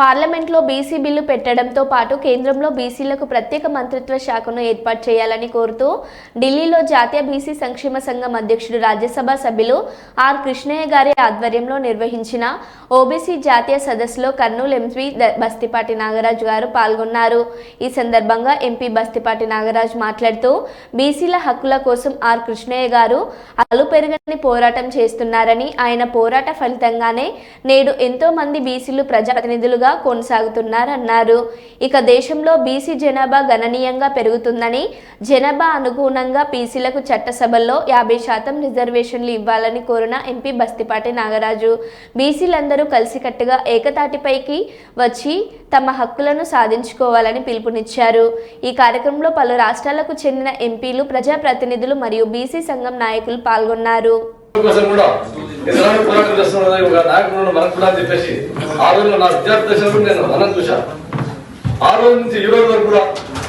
పార్లమెంట్లో BC bill పెట్టడంతో పాటు కేంద్రంలో బీసీలకు ప్రత్యేక మంత్రిత్వ శాఖను ఏర్పాటు చేయాలని కోరుతూ ఢిల్లీలో జాతీయ బీసీ సంక్షేమ సంఘం అధ్యక్షుడు రాజ్యసభ సభ్యులు ఆర్ కృష్ణయ్య గారి ఆధ్వర్యంలో నిర్వహించిన ఓబీసీ జాతీయ సదస్సులో కర్నూలు ఎంపీ బస్తిపాటి నాగరాజు గారు పాల్గొన్నారు. ఈ సందర్భంగా ఎంపీ బస్తిపాటి నాగరాజు మాట్లాడుతూ బీసీల హక్కుల కోసం ఆర్ కృష్ణయ్య గారు అలుపెరగని పోరాటం చేస్తున్నారని ఆయన పోరాట ఫలితంగానే నేడు ఎంతో మంది బీసీలు ప్రజాప్రతినిధులుగా కొనసాగుతున్నారన్నారు. ఇక దేశంలో బీసీ జనాభా గణనీయంగా పెరుగుతుందని జనాభా అనుగుణంగా బీసీలకు చట్టసభల్లో యాభై శాతం రిజర్వేషన్లు ఇవ్వాలని కోరిన ఎంపీ బస్తిపాటి నాగరాజు. బీసీలందరూ కలిసికట్టుగా ఏకతాటిపైకి వచ్చి తమ హక్కులను సాధించుకోవాలని పిలుపునిచ్చారు. ఈ కార్యక్రమంలో పలు రాష్ట్రాలకు చెందిన ఎంపీలు ప్రజాప్రతినిధులు మరియు బీసీ సంఘం నాయకులు పాల్గొన్నారు. కోసం పోరాటం చేస్తున్నది ఒక నాయకుడు మనకు కూడా అని చెప్పేసి ఆ రోజుల్లో నా విద్యార్థి దశలో నేను మనం చూశాను ఆ రోజు నుంచి ఈ రోజు వరకు కూడా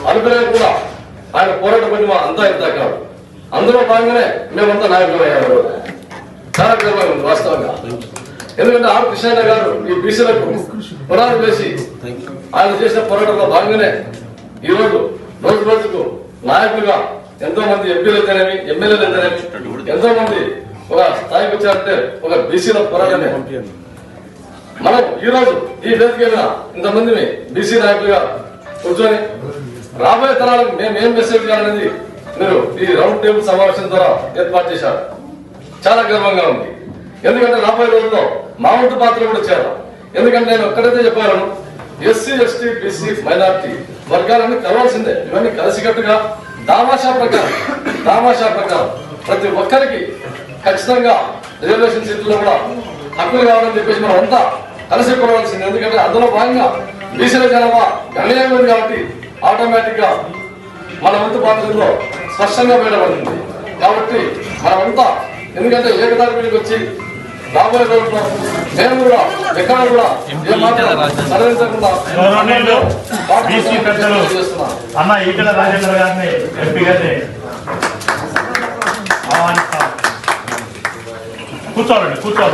అనుకునే కూడా ఆయన పోరాట పనిమా అంతా ఇంత కాదు. అందులో భాగంగానే మేమంతా నాయకులు అయ్యారు చాలా గర్వంగా ఉంది వాస్తవంగా. ఎందుకంటే ఆర్ కృష్ణయ్య గారు ఈ బీసీలకు పునాది వేసి ఆయన చేసిన పోరాటంలో భాగంగానే ఈరోజు రోజు రోజు రోజుకు నాయకులుగా ఎంతో మంది ఎంపీలు అయితేనేమి ఎమ్మెల్యేలు అయితేనేమి ఎంతో మంది ఒక వచ్చారంటే ఒక బీసీల పోరాటమే. మనం ఈ రోజు ఈ వేదిక మీద ఇంతమంది బీసీ నాయకులుగా కూర్చొని రాబోయే తరాలకు మేము ఏం మెసేజ్ కావాలనేది మీరు ఈ రౌండ్ టేబుల్ సమావేశం ద్వారా ఏర్పాటు చేశారు. చాలా గర్వంగా ఉంది. ఎందుకంటే రాబోయే రోజుల్లో మా వంతు పాత్ర కూడా చేయాలి ఎందుకంటే నేను ఒక్కడైతే చెప్పాను ఎస్సీ ఎస్టీ బీసీ మైనార్టీ వర్గాలన్నీ కలవాల్సిందే. ఇవన్నీ కలిసికట్టుగా దామాషా ప్రకారం దామాషా ప్రకారం ప్రతి ఒక్కరికి ఖచ్చితంగా రిజర్వేషన్ సీట్లలో కూడా హక్కులు కావాలని చెప్పేసి మనం అంతా కలిసి కొనవలసింది ఎందుకంటే అందులో భాగంగా బీసీల జనాభా గణనీయంగా ఉంది కాబట్టి ఆటోమేటిక్గా మన వంతు పాత్రలో స్పష్టంగా బయటపడుతుంది కాబట్టి మనమంతా ఎందుకంటే ఏకదారి మీదకి వచ్చి రాబోయే రోజుల్లో మేము కూడా ఎక్కడ కూడా ఏ మాత్రం సడలించకుండా చేస్తున్నాం. అన్న ఈటల రాజేంద్ర గారిని ఎంపీ గారిని 곧잘 알래 곧잘